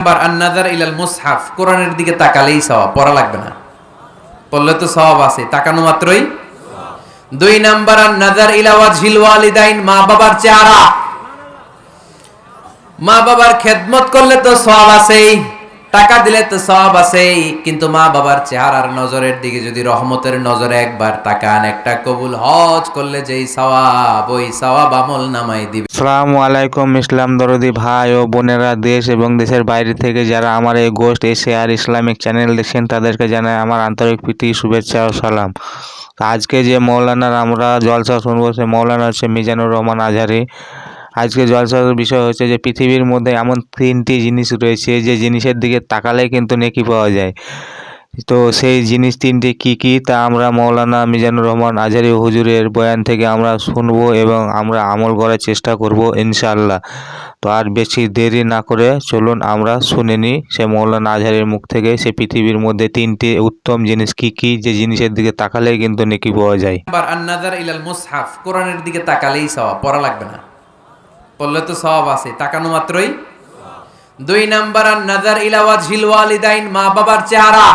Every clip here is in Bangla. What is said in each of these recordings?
নাম্বার আন্নাজার ইলাল মুসহাফ। কোরআনের দিকে তাকালেই সওয়াব, পড়া লাগবে না। পড়লে তো সওয়াব আছে, তাকানো মাত্রই। দুই নাম্বার আন্নাজার ইলা ওয়াজহিল ওয়ালিদাইন, মা বাবার চেহারা। মা বাবার খেদমত করলে তো সওয়াব আছেই। টাকা দিলে তো সব আছেই, কিন্তু মা বাবার চেহারার নজরের দিকে যদি রহমতের নজরে একবার তাকান, একটা কবুল হজ করলে যেই সওয়াব, ওই সওয়াব আমল নামাই দিবে। আসসালামু আলাইকুম ইসলাম দরদি ভাই ও বোনেরা দেশ এবং দেশের বাইরে থেকে যারা আমার এই গোস্ট এসে আর ইসলামিক চ্যানেল দেখছেন, তাদেরকে জানাই আমার আন্তরিক প্রীতি, শুভেচ্ছা ও সালাম। আজকে যে মৌলানার আমরা জলসা শুনব, সে মৌলানা হচ্ছে মিজানুর রহমান আজহারি আজকে জলসার বিষয় হচ্ছে যে পৃথিবীর মধ্যে এমন তিনটি জিনিস রয়েছে, যে জিনিসের দিকে তাকালেই কিন্তু নেকি পাওয়া যায়। তো সেই জিনিস তিনটি কি কি? তা আমরা মৌলানা মিজানুর রহমান আজহারি হুজুরের বয়ান থেকে আমরা শুনব এবং আমরা আমল করার চেষ্টা করব ইনশাআল্লাহ। তো আর বেশি দেরি না করে চলুন আমরা শুনে নিই সে মৌলানা আজহারির মুখ থেকে সে পৃথিবীর মধ্যে তিনটি উত্তম জিনিস কি কি, যে জিনিসের দিকে তাকালেই কিন্তু নেকি পাওয়া যায়। নাম্বার আন্নাজার দিকে তাকালেই পড়া লাগবে না। পড়লে তো সব আছে, তাকানো মাত্রই। দুই নাম্বার, আন্নাজার ইলা ওয়াজহিল ওয়ালিদাইন, মা বাবার চেহারা।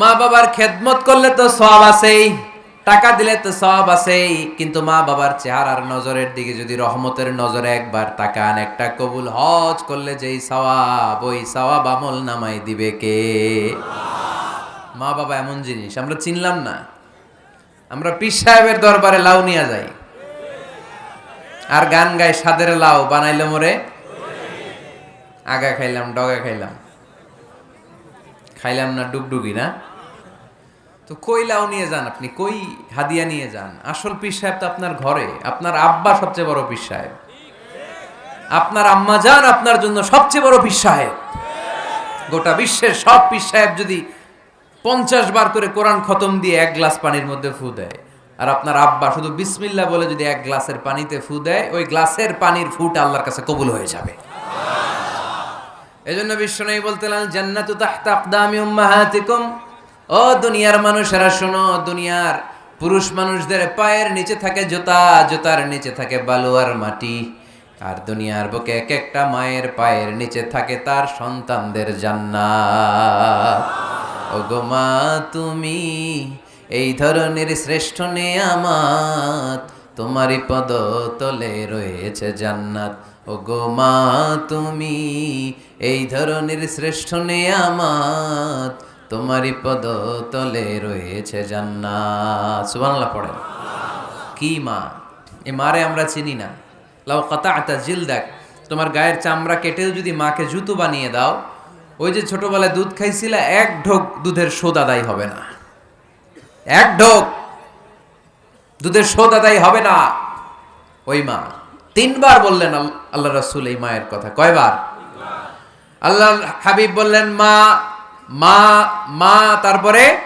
মা বাবার খেদমত করলে তো সব আছেই, টাকা দিলে তো সব আছেই, কিন্তু মা বাবার চেহারার নজরের দিকে যদি রহমতের নজরে একবার তাকান, একটা কবুল হজ করলে যেই সওয়াব, ওই সওয়াব আমল নামাই দিবে কে? মা বাবা এমন জিনিস, আমরা চিনলাম না। আমরা পীর সাহেবের দরবারে লাউ নিয়ে যাই। আর গান গাই সাদের লাউ, বানাইলে মোরে? আগা খাইলাম, ডগা খাইলাম। খাইলাম না ডুগডুগি না? তো কই লাউ নিয়ে যান আপনি? কই হাদিয়া নিয়ে যান? আসল পীর সাহেব তো আপনার ঘরে। আপনার আব্বা সবচেয়ে বড় পীর সাহেব। আপনার আম্মা যান, আপনার জন্য সবচেয়ে বড় পীর সাহেব। গোটা বিশ্বের সব পীর সাহেব যদি পঞ্চাশ বার করে কোরআন খতম দিয়ে এক গ্লাস পানির মধ্যে ফু দেয়। আর আপনার আব্বা শুধু বিসমিল্লা বলে যদি এক গ্লাসের পানিতে ফু দেয়, ওই গ্লাসের পানির ফুটা আল্লাহর কাছে কবুল হয়ে যাবে। এজন্য বিশ্বনবী বলতেলেন জান্নাতু তাহতা আকদামি উম্মাহাতিকুম। ও দুনিয়ার মানুষেরা, শোনো, দুনিয়ার পুরুষ মানুষদের পায়ের নিচে থাকে জুতা, জুতার নিচে থাকে বালু আর মাটি। আর দুনিয়ার বুকে এক একটা মায়ের পায়ের নিচে থাকে তার সন্তানদের জান্নাত। ও গো মা, তুমি এই ধরনের শ্রেষ্ঠ নেয়ামাত তোমারই পদ তলে রয়েছে জান্নাত। ও গো মা, তুমি এই ধরনের শ্রেষ্ঠ নেয়ামাত তোমারই পদ তলে রয়েছে জান্নাত। সুবহানাল্লাহ পড়েন। কি মা? এ মারে আমরা চিনি না। লাউ কাতা আতা জিল দেখ তোমার গায়ের চামড়া কেটেও যদি মাকে জুতো বানিয়ে দাও, ওই যে ছোটবেলায় দুধ খাইছিলা, এক ঢোক দুধের শোধ আদায় হবে না। এক ঢোক। দুধের শোধ আদায় হবে না। ওই মা। তিনবার বললেন আল্লাহ রাসূল এই মায়ের কথা। কয়বার? আল্লাহ হাবিব বললেন, মা মা মা, তারপরে?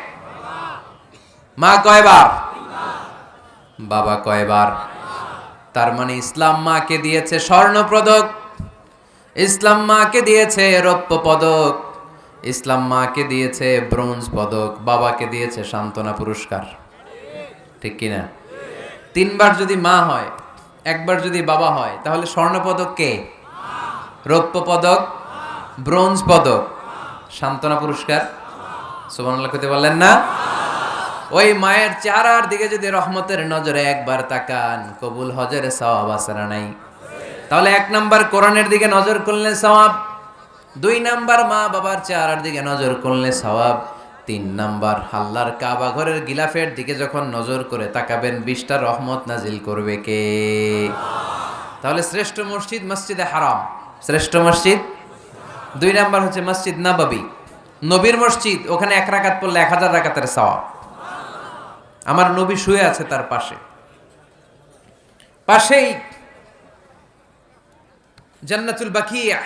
মা, কয়বার? বাবা, কয়বার? তার মানে ইসলাম মাকে দিয়েছে স্বর্ণ পদক ইসলাম মাকে দিয়েছে রৌপ্য পদক। ইসলাম মাকে দিয়েছে ব্রোঞ্জ পদক, বাবাকে দিয়েছে সান্ত্বনা পুরস্কার। ঠিক কিনা? তিনবার যদি মা হয়, একবার যদি বাবা হয়, তাহলে স্বর্ণ পদক কে? রৌপ্য পদক, ব্রোঞ্জ পদক, সান্ত্বনা পুরস্কার। সুবহানাল্লাহ কইতে বললেন না? ওই মায়ের চেহারার দিকে যদি রহমতের নজরে একবার তাকান, কবুল হজের সওয়াব না নাই? তাহলে এক নাম্বার কোরআনের দিকে নজর করলে সওয়াব। দুই নাম্বার মা বাবার চেহারার দিকে নজর করলে সওয়াব, তিন নাম্বার হাল্লার কাবা ঘরের গিলাফের দিকে যখন নজর করে তাকাবেন, বিশটা রহমত নাজিল করবে কে? তাহলে শ্রেষ্ঠ মসজিদ মসজিদে হারাম। শ্রেষ্ঠ মসজিদ? দুই নাম্বার হচ্ছে মসজিদ নাবাবি। নবীর মসজিদ, ওখানে এক রাকাত পড়লে এক হাজার রাকাতের সওয়াব। আমার নবী শুয়ে আছে তার পাশে। পাশেই জান্নাতুল বাকিয়া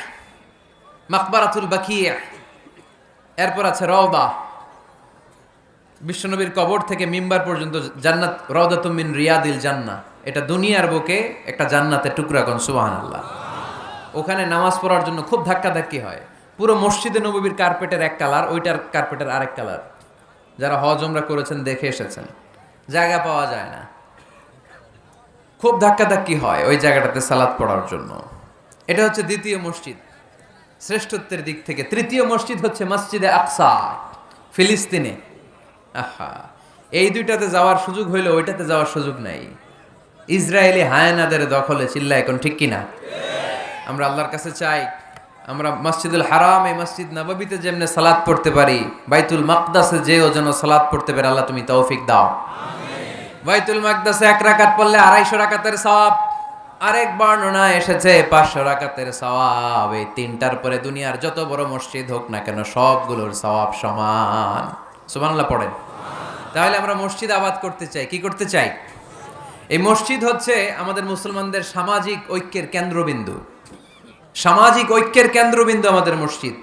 মাকবারাতুল বাকিয়া এরপর আছে রওদা। বিশ্বনবীর কবর থেকে মিম্বার পর্যন্ত জান্নাত, রওদাতুম মিন রিয়াদিল জান্না এটা দুনিয়ার বুকে একটা জান্নাতের টুকরা কোন, সুবহানাল্লাহ। ওখানে নামাজ পড়ার জন্য খুব ধাক্কাধাক্কি হয়। পুরো মসজিদে নবীর কার্পেটের এক কালার, ওইটার কার্পেটের আরেক কালার। যারা হজ ওমরা করেছেন, দেখে এসেছেন। জায়গা পাওয়া যায় না। খুব ধাক্কাধাক্কি হয় ওই জায়গাটাতে সালাদ পড়ার জন্য। এটা হচ্ছে দ্বিতীয় মসজিদ। শ্রেষ্ঠত্বের দিক থেকে তৃতীয় মসজিদ হচ্ছে মসজিদে আকসা, ফিলিস্তিনে। আহা, এই দুইটাতে যাওয়ার সুযোগ হইল ওইটাতে যাওয়ার সুযোগ নাই। ইসরায়েলি হায়ানাদের দখলে চিল্লা এখন ঠিক কিনা? আমরা আল্লাহর কাছে চাই, আমরা মসজিদুল হারাম, এই মসজিদ নববীতে যেমনে সালাদ পড়তে পারি, বাইতুল মাকদাসে যেও যেন সালাদ পড়তে পারে, আল্লাহ তুমি তৌফিক দাও। বাইতুল মাকদাসে এক রাকাত পড়লে আড়াইশো রাকাতের সওয়াব আরেক বর্ণনা এসেছে পাঁচশো রাকাতের সওয়াব। এই তিনটার পরে দুনিয়ার যত বড় মসজিদ হোক না কেন, সবগুলোর সওয়াব সমান। সুবহানাল্লাহ, পড়েন। তাহলে আমরা মসজিদ আবাদ করতে চাই। কি করতে চাই? এই মসজিদ হচ্ছে আমাদের মুসলমানদের সামাজিক ঐক্যের কেন্দ্রবিন্দু। সামাজিক ঐক্যের কেন্দ্রবিন্দু আমাদের মসজিদ।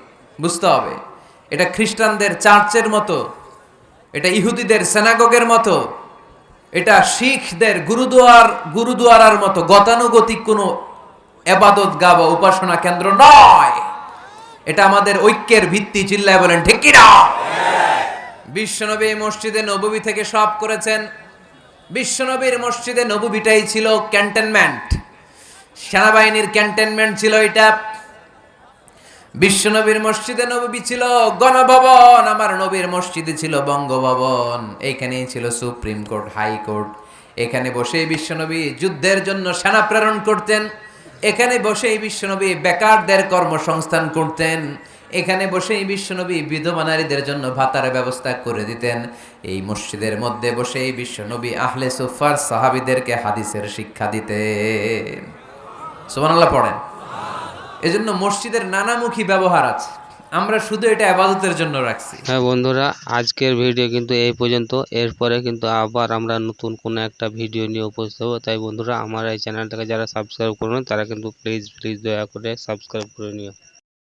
বুঝতে হবে, এটা খ্রিস্টানদের চার্চের মতো, এটা ইহুদিদের সেনাগগের মতো এটা শিখদের গুরুদুয়ার, গুরুদুয়ারার মতো গতানুগতিক কোনো এবাদত গা বা উপাসনা কেন্দ্র নয়। এটা আমাদের ঐক্যের ভিত্তি চিল্লায় বলেন, ঠিক কিনা বিশ্বনবী মসজিদে নববী থেকে সব করেছেন। বিশ্বনবীর মসজিদে নববীটাই ছিল ক্যান্টনমেন্ট সেনাবাহিনীর ক্যান্টনমেন্ট ছিল এটা। বিশ্বনবীর মসজিদে নবী ছিল, গণভবন। আমার নবীর মসজিদে ছিল বঙ্গভবন। এইখানেই ছিল সুপ্রিম কোর্ট হাইকোর্ট এখানে বসেই বিশ্বনবী যুদ্ধের জন্য সেনা প্রেরণ করতেন। এখানে বসেই বিশ্বনবী বেকারদের কর্মসংস্থান করতেন। এখানে বসেই বিশ্বনবী বিধবা নারীদের জন্য ভাতার ব্যবস্থা করে দিতেন। এই মসজিদের মধ্যে বসেই বিশ্বনবী আহলে সুফার সাহাবিদেরকে হাদিসের শিক্ষা দিতেন। সুবহানাল্লাহ, পড়েন। এজন্য মসজিদের নানামুখী ব্যবহার আছে। আমরা শুধু এটা আবাদতের জন্য রাখছি। হ্যাঁ বন্ধুরা, আজকের ভিডিও কিন্তু এই পর্যন্ত। এরপরে কিন্তু আবার আমরা নতুন কোনো একটা ভিডিও নিয়ে উপস্থিত হব। তাই বন্ধুরা, আমার এই চ্যানেলটাকে যারা সাবস্ক্রাইব করবেন তারা কিন্তু প্লিজ প্লিজ দয়া করে সাবস্ক্রাইব করে নিও।